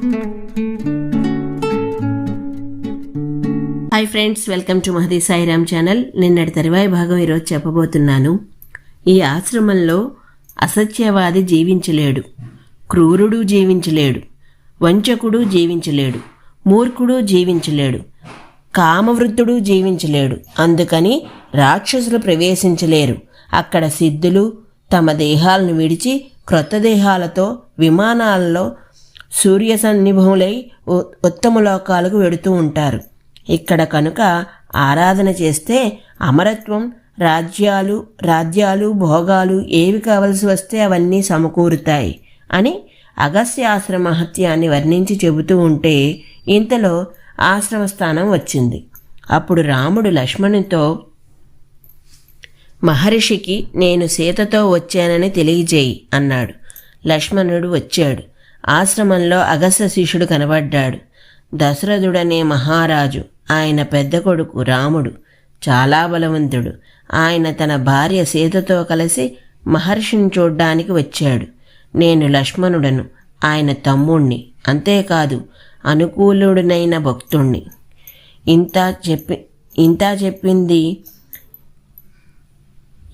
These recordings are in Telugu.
Hi friends welcome to Mahadi Sairam channel. నిన్నటి తరువాయి భాగం ఈరోజు చెప్పబోతున్నాను. ఈ ఆశ్రమంలో అసత్యవాది జీవించలేడు క్రూరుడు జీవించలేడు వంచకుడు జీవించలేడు మూర్ఖుడు జీవించలేడు కామవృద్ధుడు జీవించలేడు. అందుకని రాక్షసులు ప్రవేశించలేరు. అక్కడ సిద్ధులు తమ దేహాలను విడిచి క్రొత్త దేహాలతో విమానాలలో సూర్య సన్నిభములై ఉ- ఉత్తమ లోకాలకు వెడుతూ ఉంటారు. ఇక్కడ కనుక ఆరాధన చేస్తే అమరత్వం రాజ్యాలు రాజ్యాలు భోగాలు ఏవి కావలసి వస్తే అవన్నీ సమకూరుతాయి అని అగస్య ఆశ్రమ వర్ణించి చెబుతూ ఉంటే ఇంతలో ఆశ్రమ స్థానం వచ్చింది. అప్పుడు రాముడు లక్ష్మణునితో మహర్షికి నేను సీతతో వచ్చానని తెలియజేయి అన్నాడు. లక్ష్మణుడు వచ్చాడు. ఆశ్రమంలో అగస్త్య శిష్యుడు కనబడ్డాడు. దశరథుడనే మహారాజు. ఆయన పెద్ద కొడుకు రాముడు. చాలా బలవంతుడు. ఆయన తన భార్య సీతతో కలిసి మహర్షిని చూడ్డానికి వచ్చాడు. నేను లక్ష్మణుడను. ఆయన తమ్ముణ్ణి. అంతేకాదు అనుకూలుడినైన భక్తుణ్ణి. ఇంత చెప్పి ఇంత చెప్పింది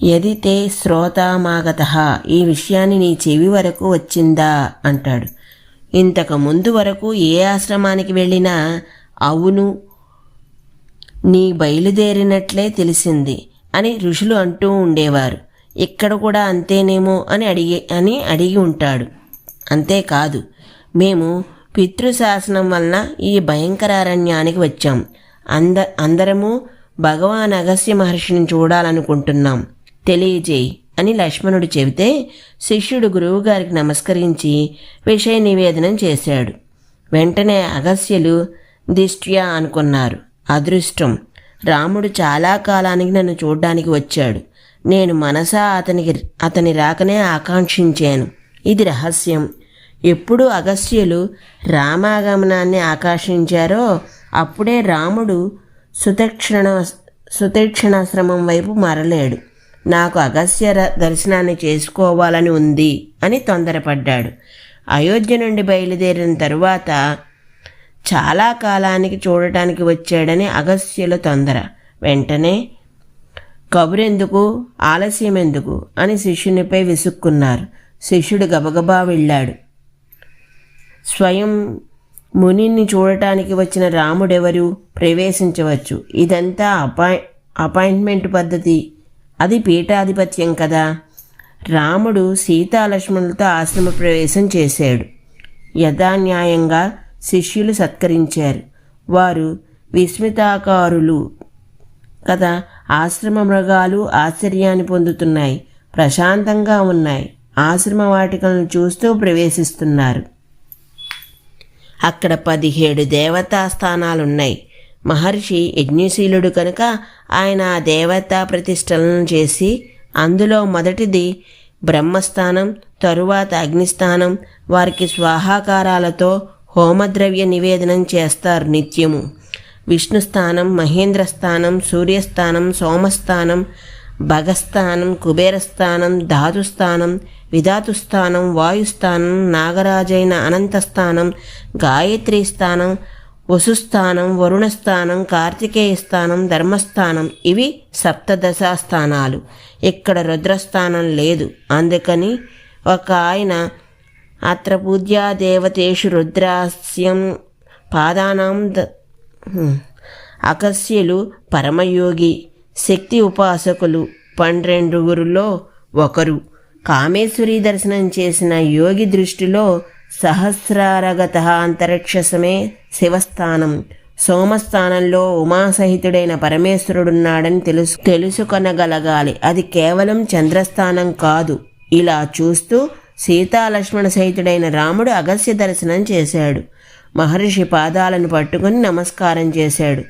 యదితే శ్రోతామాగత ఈ విషయాన్ని నీ చెవి వరకు వచ్చిందా? అంటాడు. ఇంతకు ముందు వరకు ఏ ఆశ్రమానికి వెళ్ళినా అవును నీ బయలుదేరినట్లే తెలిసింది అని ఋషులు అంటూ ఉండేవారు. ఇక్కడ కూడా అంతేనేమో అని అడిగి అని అడిగి ఉంటాడు. అంతేకాదు మేము పితృశాసనం వలన ఈ భయంకర అరణ్యానికి వచ్చాం. అంద అందరము భగవాన్ అగస్య మహర్షిని చూడాలనుకుంటున్నాం. తెలియజేయి అని లక్ష్మణుడు చెబితే శిష్యుడు గురువుగారికి నమస్కరించి విషయ నివేదనం చేశాడు. వెంటనే అగస్యులు దిష్ట్యా అనుకున్నారు. అదృష్టం. రాముడు చాలా కాలానికి నన్ను చూడ్డానికి వచ్చాడు. నేను మనసా అతనికి అతని రాకనే ఆకాంక్షించాను. ఇది రహస్యం. ఎప్పుడు అగస్త్యులు రామాగమనాన్ని ఆకర్షించారో అప్పుడే రాముడు సుతక్షణ సుతక్షణాశ్రమం వైపు మరలేడు. నాకు అగస్త్య ర- దర్శనాన్ని చేసుకోవాలని ఉంది అని తొందరపడ్డాడు. అయోధ్య నుండి బయలుదేరిన తరువాత చాలా కాలానికి చూడటానికి వచ్చాడని అగస్యుల తొందర. వెంటనే కబురెందుకు? ఆలస్యం ఎందుకు అని శిష్యునిపై విసుక్కున్నారు. శిష్యుడు గబగబా వెళ్ళాడు. స్వయం మునిని చూడటానికి వచ్చిన రాముడెవరు? ప్రవేశించవచ్చు. ఇదంతా అపాయి అపాయింట్మెంట్ పద్ధతి. అది పీఠాధిపత్యం కదా. రాముడు సీతాలక్ష్మణులతో ఆశ్రమ ప్రవేశం చేశాడు. యథాన్యాయంగా శిష్యులు సత్కరించారు. వారు విస్మితాకారులు కదా. ఆశ్రమ మృగాలు ఆశ్చర్యాన్ని పొందుతున్నాయి. ప్రశాంతంగా ఉన్నాయి. ఆశ్రమ వాటికలను చూస్తూ ప్రవేశిస్తున్నారు. అక్కడ పదిహేడు దేవతా స్థానాలున్నాయి మహర్షి యజ్ఞశీలుడు కనుక ఆయన దేవతా ప్రతిష్టలను చేసి అందులో మొదటిది బ్రహ్మస్థానం తరువాత అగ్నిస్థానం వారికి స్వాహాకారాలతో హోమద్రవ్య నివేదనం చేస్తారు నిత్యము. విష్ణుస్థానం మహేంద్రస్థానం సూర్యస్థానం సోమస్థానం భగస్థానం కుబేరస్థానం ధాతుస్థానం విధాతుస్థానం వాయుస్థానం నాగరాజైన అనంతస్థానం గాయత్రి స్థానం వసుస్థానం వరుణస్థానం కార్తికేయ స్థానం ధర్మస్థానం ఇవి సప్తదశా స్థానాలు ఇక్కడ రుద్రస్థానం లేదు. అందుకని ఒక ఆయన అత్ర దేవతేషు రుద్రాస్యం పాదానాం ద అకస్యులు పరమయోగి శక్తి ఉపాసకులు పన్నెండుగురులో ఒకరు. కామేశ్వరి దర్శనం చేసిన యోగి దృష్టిలో సహస్రారగత అంతరిక్షసమే శివస్థానం. సోమస్థానంలో ఉమాసహితుడైన పరమేశ్వరుడున్నాడని తెలుసు తెలుసుకొనగలగాలి. అది కేవలం చంద్రస్థానం కాదు. ఇలా చూస్తూ సీతాలక్ష్మణ సహితుడైన రాముడు అగస్య దర్శనం చేశాడు. మహర్షి పాదాలను పట్టుకుని నమస్కారం చేశాడు.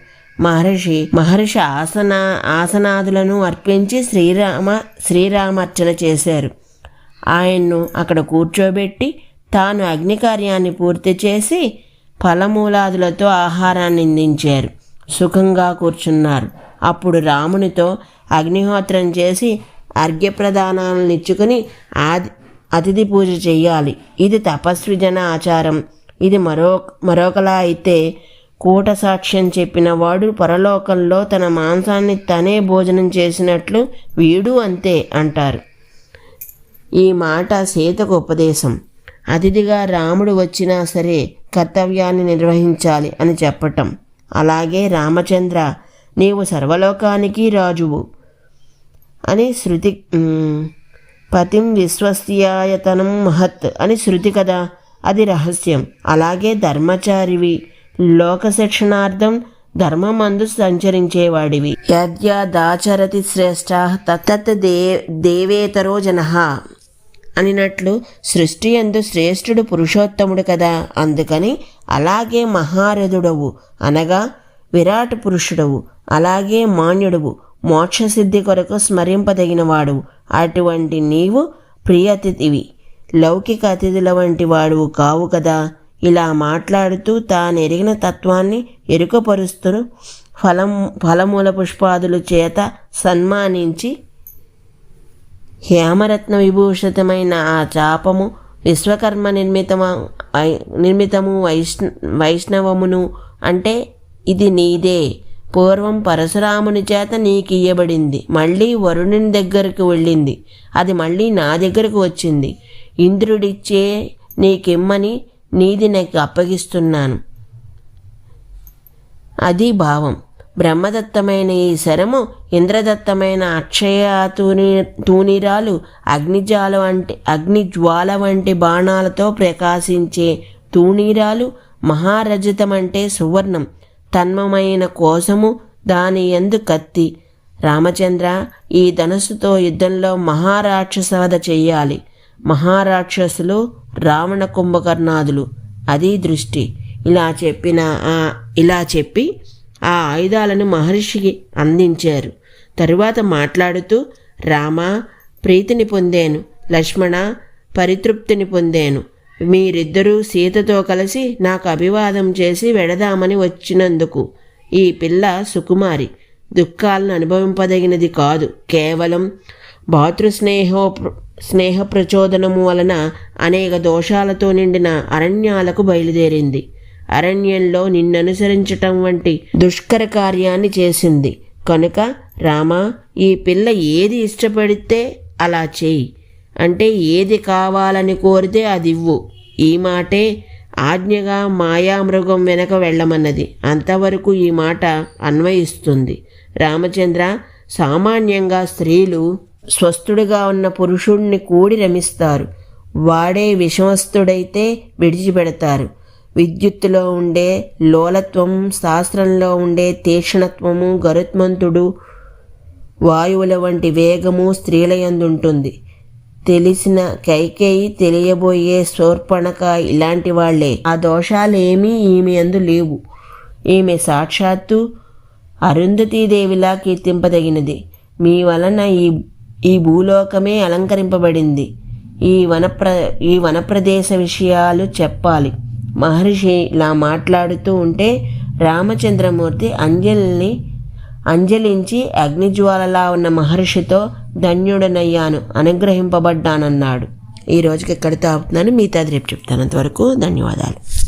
మహర్షి మహర్షి ఆసన ఆసనాదులను అర్పించి శ్రీరామ శ్రీరామార్చన చేశారు. ఆయన్ను అక్కడ కూర్చోబెట్టి తాను అగ్నికార్యాన్ని పూర్తి చేసి ఫలమూలాదులతో ఆహారాన్ని అందించారు సుఖంగా కూర్చున్నారు. అప్పుడు రామునితో అగ్నిహోత్రం చేసి అర్ఘ్యప్రదానాలను ఇచ్చుకుని ఆది అతిథి పూజ చేయాలి ఇది తపస్విజన ఆచారం. ఇది మరో మరొకలా అయితే కూట సాక్ష్యం చెప్పిన వాడు పరలోకంలో తన మాంసాన్ని తనే భోజనం చేసినట్లు వీడు అంతే అంటారు. ఈ మాట సీతకు ఉపదేశం. అతిథిగా రాముడు వచ్చినా సరే కర్తవ్యాన్ని నిర్వహించాలి అని చెప్పటం. అలాగే రామచంద్ర నీవు సర్వలోకానికి రాజువు అని శృతి పతిం విశ్వస్యాయతనం మహత్ అని శృతి కదా అది రహస్యం. అలాగే ధర్మచారివి లోక శిక్షణార్థం ధర్మమందు సంచరించేవాడివి. యద్యాదాచరతి శ్రేష్ట తతత్ దే దేవేతరో జన. అనినట్లు సృష్టి ఎందు శ్రేష్ఠుడు పురుషోత్తముడు కదా. అందుకని అలాగే మహారథుడవు. అనగా విరాట్ పురుషుడవు. అలాగే మాన్యుడవు. మోక్షసిద్ధి కొరకు స్మరింపదగినవాడు. అటువంటి నీవు ప్రియతిథివి. లౌకిక అతిథుల వంటి వాడువు కావు కదా. ఇలా మాట్లాడుతూ తానెరిగిన తత్వాన్ని ఎరుకపరుస్తూ ఫలం ఫలమూల పుష్పాదుల చేత సన్మానించి హేమరత్న విభూషితమైన ఆ చాపము విశ్వకర్మ నిర్మితము వై- నిర్మితము వైష్ణ వైష్ణవమును అంటే ఇది నీదే. పూర్వం పరశురాముని చేత నీకు ఇయ్యబడింది. మళ్ళీ వరుణుని దగ్గరకు వెళ్ళింది. అది మళ్ళీ నా దగ్గరకు వచ్చింది. ఇంద్రుడిచ్చే నీకిమ్మని నీది నాకు అప్పగిస్తున్నాను. అది భావం. బ్రహ్మదత్తమైన ఈ శరము ఇంద్రదత్తమైన అక్షయ తూని తూనిరాలు అగ్నిజాల వంటి అగ్నిజ్వాల వంటి బాణాలతో ప్రకాశించే తూణీరాలు మహారజతమంటే సువర్ణం. తన్మమైన కోసము దాని ఎందు కత్తి. రామచంద్ర ఈ ధనస్సుతో యుద్ధంలో మహారాక్షసవధ చెయ్యాలి. మహారాక్షసులు రావణ కుంభకర్ణాదులు. అది దృష్టి. ఇలా చెప్పిన ఇలా చెప్పి ఆ ఆయుధాలను మహర్షికి అందించారు. తరువాత మాట్లాడుతూ రామ ప్రీతిని పొందాను లక్ష్మణ పరితృప్తిని పొందాను. మీరిద్దరూ సీతతో కలిసి నాకు అభివాదం చేసి వెడదామని వచ్చినందుకు. ఈ పిల్ల సుకుమారి. దుఃఖాలను అనుభవింపదగినది కాదు. కేవలం భాతృస్నేహో స్నేహ ప్రచోదనము వలన అనేక దోషాలతో నిండిన అరణ్యాలకు బయలుదేరింది. అరణ్యంలో నిన్ననుసరించటం వంటి దుష్కర కార్యాన్ని చేసింది. కనుక రామ ఈ పిల్ల ఏది ఇష్టపడితే అలా చేయి. అంటే ఏది కావాలని కోరితే అది ఇవ్వు ఈ మాటే ఆజ్ఞగా మాయామృగం వెనక వెళ్ళమన్నది. అంతవరకు ఈ మాట అన్వయిస్తుంది. రామచంద్ర సామాన్యంగా స్త్రీలు స్వస్థుడుగా ఉన్న పురుషుణ్ణి కూడి రమిస్తారు. వాడే విషమస్తుడైతే విడిచిపెడతారు. విద్యుత్తులో ఉండే లోలత్వం శాస్త్రంలో ఉండే తీక్షణత్వము గరుత్మంతుడు వాయువుల వంటి వేగము స్త్రీలయందుంటుంది. తెలిసిన కైకేయి తెలియబోయే శోర్పణక ఇలాంటి వాళ్ళే. ఆ దోషాలేమీ ఈమె అందు లేవు. ఈమె సాక్షాత్తు అరుంధతీదేవిలా కీర్తింపదగినది. మీ వలన ఈ ఈ భూలోకమే అలంకరింపబడింది. ఈ వనప్ర ఈ వనప్రదేశ విషయాలు చెప్పాలి. మహర్షి ఇలా మాట్లాడుతూ ఉంటే రామచంద్రమూర్తి అంజలిని అంజలించి అగ్నిజ్వాలలా ఉన్న మహర్షితో ధన్యుడనయ్యాను అనుగ్రహింపబడ్డానన్నాడు. ఈ రోజుకి ఎక్కడితో ఆపుతున్నాను మిగతాది రేపు చెప్తాను. అంతవరకు ధన్యవాదాలు.